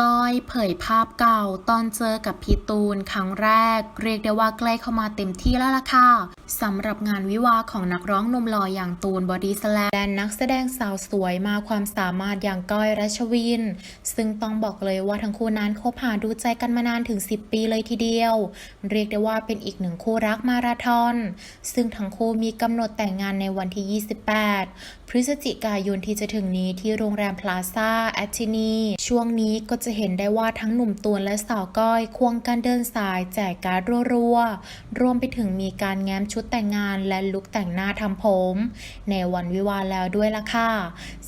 ก้อยเผยภาพเก่าตอนเจอกับพี่ตูนครั้งแรก เรียกได้ว่าใกล้เข้ามาเต็มที่แล้วล่ะค่ะสำหรับงานวิวาของนักร้องนมหล่ออย่างตูนบอดี้สแลมและนักแสดงสาวสวยมาความสามารถอย่างก้อยรัชวิน ซึ่งต้องบอกเลยว่าทั้งคู่นั้นคบหาดูใจกันมานานถึง 10 ปีเลยทีเดียว เรียกได้ว่าเป็นอีกหนึ่งคู่รักมาราธอน ซึ่งทั้งคู่มีกำหนดแต่งงานในวันที่ 28 พฤศจิกายนที่จะถึงนี้ที่โรงแรมพลาซ่าแอตตินีช่วงนี้ก็จะเห็นได้ว่าทั้งหนุ่มตูนและสาวก้อยควงกันเดินสายแจกการ์ดรัวๆ รวมไปถึงมีการแง้มชุดแต่งงานและลุคแต่งหน้าทำผม ในวันวิวาแล้วด้วยล่ะค่ะ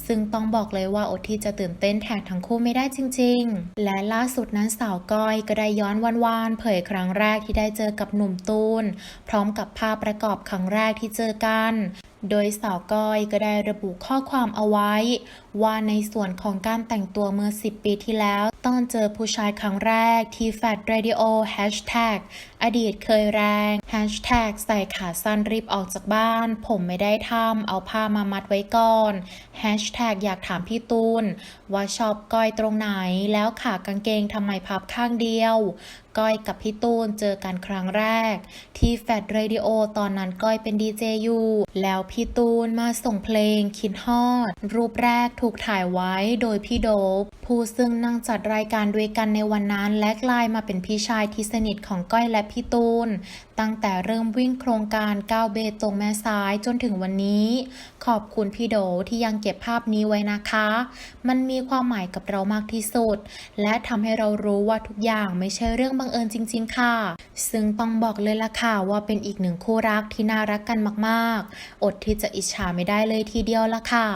ซึ่งต้องบอกเลยว่าอดที่จะตื่นเต้นแทนทั้งคู่ไม่ได้จริง ๆ และล่าสุดนั้นสาวก้อยก็ได้ย้อนวันวานเผยครั้งแรกที่ได้เจอกับหนุ่มตูน พร้อมกับภาพประกอบครั้งแรกที่เจอกัน โดยสาวก้อยก็ได้ระบุข้อความเอาไว้ ว่าในส่วนของการแต่งตัวเมื่อ 10 ปีที่แล้ว ตอนเจอผู้ชายครั้งแรกที่แฟดเรดิโอแฮชแท็กอดีตเคยแรงแฮชแท็กใส่ขาสั้นรีบออกจากบ้าน ผมไม่ได้ทำเอาผ้ามามัดไว้ก่อนแฮชแท็กอยากถามพี่ตูน ว่าชอบก้อยตรงไหนแล้วขากางเกงทำไมพับข้างเดียวก้อยกับพี่ตูนเจอกันครั้งแรก ที่แฟดเรดิโอตอนนั้นก้อยเป็นดีเจอยู่แล้วพี่ตูนมาส่งเพลงคิดฮอด รูปแรกถูกถ่ายไว้โดยพี่โดบ ผู้ซึ่งนั่งจัดรายการด้วยกันในวันนั้น และกลายมาเป็นพี่ชายที่สนิทของก้อยและพี่ตูน ตั้งแต่เริ่มวิ่งโครงการก้าวเบตรงแม่ซ้ายจนถึงวันนี้ ขอบคุณพี่โดที่ยังเก็บภาพนี้ไว้นะคะ มันมีความหมายกับเรามากที่สุด และทำให้เรารู้ว่าทุกอย่างไม่ใช่เรื่องบังเอิญจริง ๆ ค่ะ ซึ่งต้องบอกเลยล่ะค่ะว่าเป็นอีกหนึ่งคู่รักที่น่ารักกันมาก ๆ อดดที่จะอิจฉาไม่ได้เลยทีเดียวละค่ะ